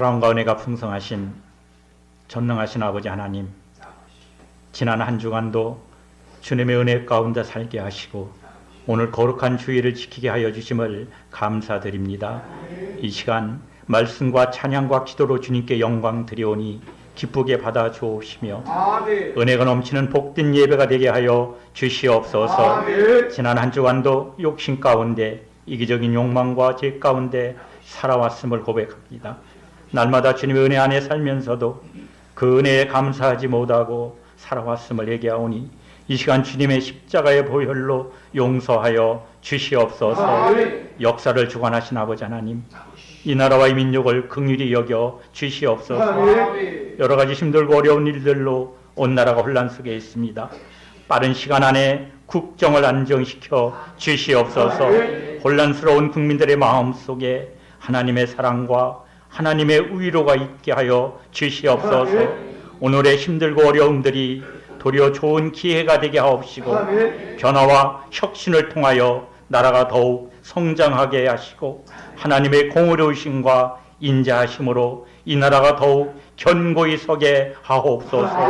사랑과 은혜가 풍성하신 전능하신 아버지 하나님 지난 한 주간도 주님의 은혜 가운데 살게 하시고 오늘 거룩한 주의를 지키게 하여 주심을 감사드립니다. 이 시간 말씀과 찬양과 기도로 주님께 영광 드리오니 기쁘게 받아 주옵시며. 은혜가 넘치는 복된 예배가 되게 하여 주시옵소서. 지난 한 주간도 욕심 가운데 이기적인 욕망과 죄 가운데 살아왔음을 고백합니다. 날마다 주님의 은혜 안에 살면서도 그 은혜에 감사하지 못하고 살아왔음을 얘기하오니 이 시간 주님의 십자가의 보혈로 용서하여 주시옵소서. 역사를 주관하신 아버지 하나님, 이 나라와 이 민족을 긍휼히 여겨 주시옵소서. 여러 가지 힘들고 어려운 일들로 온 나라가 혼란 속에 있습니다. 빠른 시간 안에 국정을 안정시켜 주시옵소서. 혼란스러운 국민들의 마음 속에 하나님의 사랑과 하나님의 위로가 있게 하여 주시옵소서. 오늘의 힘들고 어려움들이 도리어 좋은 기회가 되게 하옵시고. 변화와 혁신을 통하여 나라가 더욱 성장하게 하시고 하나님의 공의로우심과 인자하심으로 이 나라가 더욱 견고히 서게 하옵소서.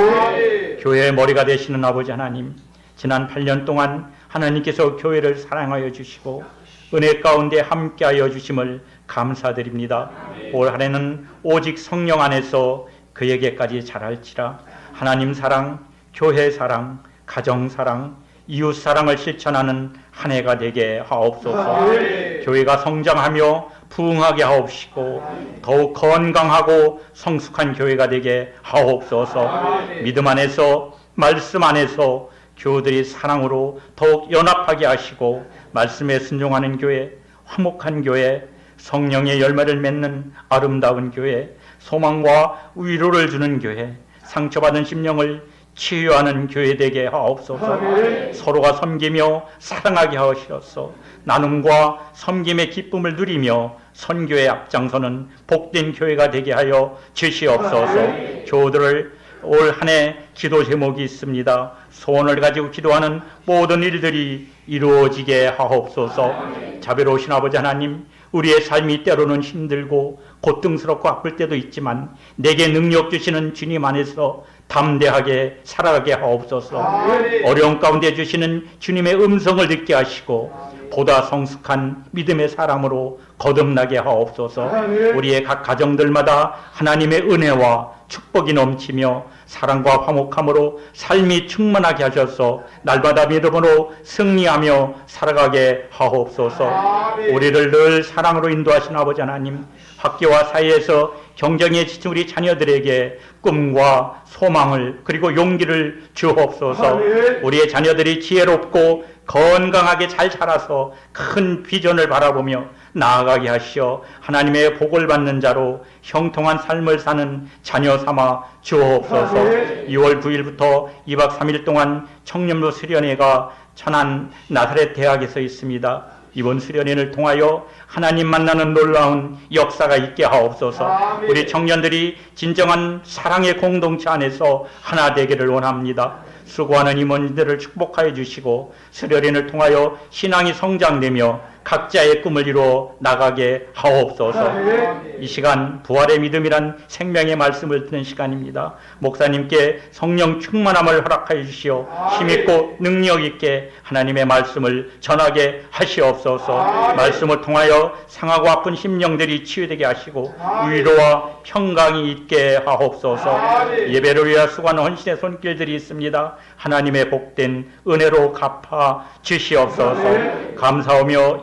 교회의 머리가 되시는 아버지 하나님, 지난 8년 동안 하나님께서 교회를 사랑하여 주시고 은혜 가운데 함께하여 주심을 감사드립니다. 올 한해는 오직 성령 안에서 그에게까지 자랄지라 하나님 사랑, 교회 사랑, 가정 사랑, 이웃 사랑을 실천하는 한 해가 되게 하옵소서. 아멘. 교회가 성장하며 부흥하게 하옵시고 더욱 건강하고 성숙한 교회가 되게 하옵소서. 아멘. 믿음 안에서 말씀 안에서 교우들이 사랑으로 더욱 연합하게 하시고 말씀에 순종하는 교회, 화목한 교회, 성령의 열매를 맺는 아름다운 교회, 소망과 위로를 주는 교회, 상처받은 심령을 치유하는 교회 되게 하옵소서. 아멘. 서로가 섬기며 사랑하게 하시옵소서. 나눔과 섬김의 기쁨을 누리며 선교의 앞장서는 복된 교회가 되게 하여 주시옵소서. 교우들을 올 한 해 기도 제목이 있습니다. 소원을 가지고 기도하는 모든 일들이 이루어지게 하옵소서. 자비로우신 아버지 하나님, 우리의 삶이 때로는 힘들고 고통스럽고 아플 때도 있지만 내게 능력 주시는 주님 안에서 담대하게 살아가게 하옵소서. 어려운 가운데 주시는 주님의 음성을 듣게 하시고 보다 성숙한 믿음의 사람으로 거듭나게 하옵소서. 우리의 각 가정들마다 하나님의 은혜와 축복이 넘치며 사랑과 화목함으로 삶이 충만하게 하셔서 날마다 믿음으로 승리하며 살아가게 하옵소서. 우리를 늘 사랑으로 인도하신 아버지 하나님, 학교와 사회에서 경쟁에 지친 우리 자녀들에게 꿈과 소망을 그리고 용기를 주옵소서. 우리의 자녀들이 지혜롭고 건강하게 잘 자라서 큰 비전을 바라보며 나아가게 하시어 하나님의 복을 받는 자로 형통한 삶을 사는 자녀 삼아 주옵소서. 아멘. 2월 9일부터 2박 3일 동안 청년부 수련회가 천안 나사렛 대학에서 있습니다. 이번 수련회를 통하여 하나님 만나는 놀라운 역사가 있게 하옵소서. 아멘. 우리 청년들이 진정한 사랑의 공동체 안에서 하나 되기를 원합니다. 수고하는 임원들을 축복하여 주시고 수련회를 통하여 신앙이 성장되며 각자의 꿈을 이루어 나가게 하옵소서. 아멘. 이 시간 부활의 믿음이란 생명의 말씀을 듣는 시간입니다. 목사님께 성령 충만함을 허락하여 주시어 힘있고 능력 있게 하나님의 말씀을 전하게 하시옵소서. 아멘. 말씀을 통하여 상하고 아픈 심령들이 치유되게 하시고 위로와 평강이 있게 하옵소서. 예배를 위하여 수고하는 헌신의 손길들이 있습니다. 하나님의 복된 은혜로 갚아 주시옵소서. 감사하며